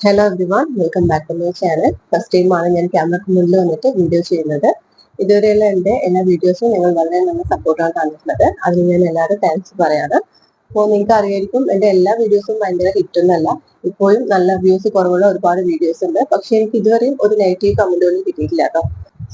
Hello everyone welcome back to my channel first ടൈമാണ് ഞാൻ ക്യാമറക്ക് മുന്നിൽ വന്നിട്ട് വീഡിയോ ചെയ്യുന്നത്. ഇതുവരെയുള്ള എന്റെ എല്ലാ വീഡിയോസും ഞങ്ങൾ വളരെ നല്ല സപ്പോർട്ടാണ് തന്നിട്ടുള്ളത്. അതിന് ഞാൻ എല്ലാവരും താങ്ക്സ് പറയാണ്. അപ്പോൾ നിങ്ങൾക്ക് അറിയായിരിക്കും എന്റെ എല്ലാ വീഡിയോസും ഭയങ്കര ഹിറ്റൊന്നല്ല ഇപ്പോഴും നല്ല വ്യൂസ് കുറവുള്ള ഒരുപാട് വീഡിയോസ് ഉണ്ട്. പക്ഷെ എനിക്ക് ഇതുവരെയും ഒരു നെഗറ്റീവ് പോലും കിട്ടിയിട്ടില്ല കേട്ടോ.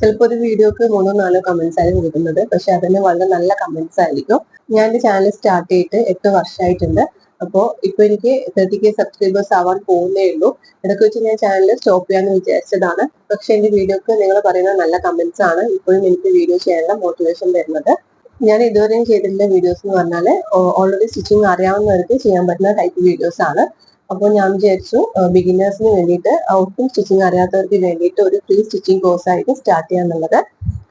ചിലപ്പോൾ ഒരു വീഡിയോക്ക് മൂന്നോ നാലോ കമന്റ്സ് ആയിരിക്കും കിട്ടുന്നത്. പക്ഷെ അതിന് വളരെ നല്ല കമന്റ്സ് ആയിരിക്കും. ഞാൻ എന്റെ ചാനൽ സ്റ്റാർട്ട് ചെയ്തിട്ട് എട്ട് വർഷമായിട്ടുണ്ട്. അപ്പോൾ ഇപ്പൊ എനിക്ക് തേർട്ടി കെ സബ്സ്ക്രൈബേഴ്സ് ആവാൻ പോകുന്നേ ഉള്ളൂ. ഇടയ്ക്ക് വെച്ച് ഞാൻ ചാനൽ സ്റ്റോപ്പ് ചെയ്യാന്ന് വിചാരിച്ചതാണ്. പക്ഷെ എന്റെ വീഡിയോക്ക് നിങ്ങൾ പറയുന്ന നല്ല കമന്റ്സ് ആണ്. ഇപ്പോഴും എനിക്ക് വീഡിയോ ചെയ്യാനുള്ള മോട്ടിവേഷൻ തരുന്നത് ഞാൻ ഇതുവരെയും ചെയ്തിട്ടുള്ള വീഡിയോസ് എന്ന് പറഞ്ഞാൽ ഓൾറെഡി സ്റ്റിച്ചിങ് അറിയാവുന്നവർക്ക് ചെയ്യാൻ പറ്റുന്ന ടൈപ്പ് വീഡിയോസ് ആണ്. അപ്പോൾ ഞാൻ വിചാരിച്ചു ബിഗിനേഴ്സിന് വേണ്ടിയിട്ട് ഒട്ടും സ്റ്റിച്ചിങ് അറിയാത്തവർക്ക് വേണ്ടിയിട്ട് ഒരു ഫ്രീ സ്റ്റിച്ചിങ് കോഴ്സ് ആയിട്ട് സ്റ്റാർട്ട് ചെയ്യാന്നുള്ളത്.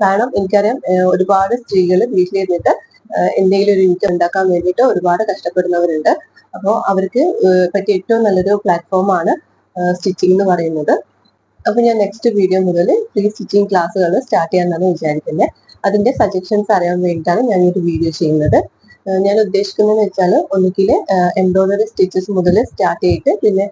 കാരണം എനിക്കറിയാം ഒരുപാട് സ്ത്രീകൾ വീട്ടിലിരുന്നിട്ട് എന്തെങ്കിലും ഒരു ഇൻകം ഉണ്ടാക്കാൻ വേണ്ടിയിട്ട് ഒരുപാട് കഷ്ടപ്പെടുന്നവരുണ്ട്. അപ്പോൾ അവർക്ക് പറ്റിയ ഏറ്റവും നല്ലൊരു പ്ലാറ്റ്ഫോമാണ് സ്റ്റിച്ചിങ് എന്ന് പറയുന്നത്. അപ്പൊ ഞാൻ നെക്സ്റ്റ് വീഡിയോ മുതൽ ഫ്രീ സ്റ്റിച്ചിങ് ക്ലാസ്സുകൾ സ്റ്റാർട്ട് ചെയ്യാന്നാണ് വിചാരിക്കുന്നത് അതിന്റെ സജഷൻസ് അറിയാൻ വേണ്ടിയിട്ടാണ് ഞാൻ ഒരു വീഡിയോ ചെയ്യുന്നത്. ഞാൻ ഉദ്ദേശിക്കുന്നതെന്ന് വെച്ചാൽ ഒന്നുകിൽ എംബ്രോയിഡറി സ്റ്റിച്ചസ് മുതൽ സ്റ്റാർട്ട് ചെയ്തിട്ട് പിന്നെ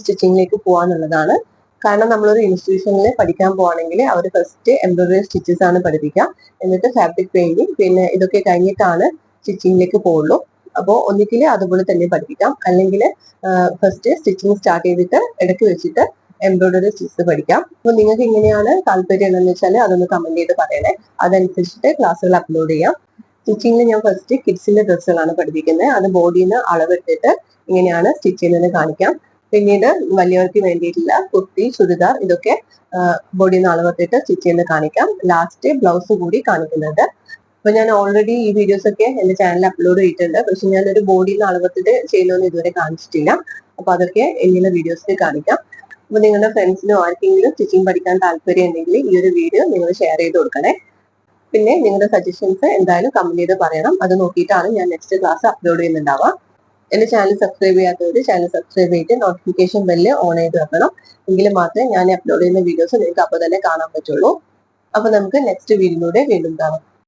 സ്റ്റിച്ചിങ്ങിലേക്ക് പോകാന്നുള്ളതാണ് കാരണം നമ്മളൊരു ഇൻസ്റ്റിറ്റ്യൂഷനിൽ പഠിക്കാൻ പോവാണെങ്കിൽ അവർ ഫസ്റ്റ് എംബ്രോയിഡറി സ്റ്റിച്ചസ് ആണ് പഠിപ്പിക്കുക എന്നിട്ട് ഫാബ്രിക് പെയിന്റിങ് പിന്നെ ഇതൊക്കെ കഴിഞ്ഞിട്ടാണ് സ്റ്റിച്ചിങ്ങിലേക്ക് പോകുള്ളൂ അപ്പോൾ ഒന്നിക്കിൽ അതുപോലെ തന്നെ പഠിപ്പിക്കാം. അല്ലെങ്കിൽ ഫസ്റ്റ് സ്റ്റിച്ചിങ് സ്റ്റാർട്ട് ചെയ്തിട്ട് ഇടയ്ക്ക് വെച്ചിട്ട് എംബ്രോയിഡറി സ്റ്റിച്ച് പഠിക്കാം. അപ്പോൾ നിങ്ങൾക്ക് എങ്ങനെയാണ് താല്പര്യം എന്ന് വെച്ചാൽ അതൊന്ന് കമന്റ് ചെയ്ത് പറയണേ. അതനുസരിച്ചിട്ട് ക്ലാസ്സുകൾ അപ്ലോഡ് ചെയ്യാം. സ്റ്റിച്ചിങ്ങിൽ ഞാൻ ഫസ്റ്റ് കിഡ്സിന്റെ ഡ്രസ്സുകളാണ് പഠിപ്പിക്കുന്നത് അത് ബോഡിയിൽ നിന്ന് അളവെടുത്തിട്ട് ഇങ്ങനെയാണ് സ്റ്റിച്ച് ചെയ്യുന്നതെന്ന് കാണിക്കാം. പിന്നീട് വലിയവർക്ക് വേണ്ടിയിട്ടുള്ള കുർത്തി ചുരിദാർ ഇതൊക്കെ ബോഡിയിൽ നിന്ന് അളവത്തിട്ട് സ്റ്റിച്ച് ചെയ്ത് കാണിക്കാം. ലാസ്റ്റ് ബ്ലൗസ് കൂടി കാണിക്കുന്നുണ്ട് അപ്പൊ ഞാൻ ഓൾറെഡി ഈ വീഡിയോസ് ഒക്കെ എന്റെ ചാനലിൽ അപ്ലോഡ് ചെയ്തിട്ടുണ്ട്. പക്ഷെ ഞാൻ ഒരു ബോഡിയിൽ നിന്ന് അളവത്തിട്ട് ചെയ്യുന്നതെന്ന് ഇതുവരെ കാണിച്ചിട്ടില്ല. അപ്പൊ അതൊക്കെ എന്നുള്ള വീഡിയോസിൽ കാണിക്കാം. അപ്പൊ നിങ്ങളുടെ ഫ്രണ്ട്സിനോ ആർക്കെങ്കിലും സ്റ്റിച്ചിങ് പഠിക്കാൻ താല്പര്യം ഉണ്ടെങ്കിൽ ഈ ഒരു വീഡിയോ നിങ്ങൾ ഷെയർ ചെയ്ത് കൊടുക്കണേ. പിന്നെ നിങ്ങളുടെ സജഷൻസ് എന്തായാലും കമന്റ് ചെയ്ത് പറയണം. അത് നോക്കിയിട്ടാണ് ഞാൻ നെക്സ്റ്റ് ക്ലാസ് അപ്ലോഡ് ചെയ്യുന്നുണ്ടാവുക. എന്റെ ചാനൽ സബ്സ്ക്രൈബ് ചെയ്യാത്തവർ ചാനൽ സബ്സ്ക്രൈബ് ചെയ്തിട്ട് നോട്ടിഫിക്കേഷൻ ബെല്ല് ഓൺ ചെയ്ത് വെക്കണം. എങ്കിൽ മാത്രമേ ഞാൻ അപ്ലോഡ് ചെയ്യുന്ന വീഡിയോസ് നിങ്ങൾക്ക് അപ്പോൾ തന്നെ കാണാൻ പറ്റുള്ളൂ. അപ്പൊ നമുക്ക് നെക്സ്റ്റ് വീഡിയോയിലൂടെ വീണ്ടും കാണാം.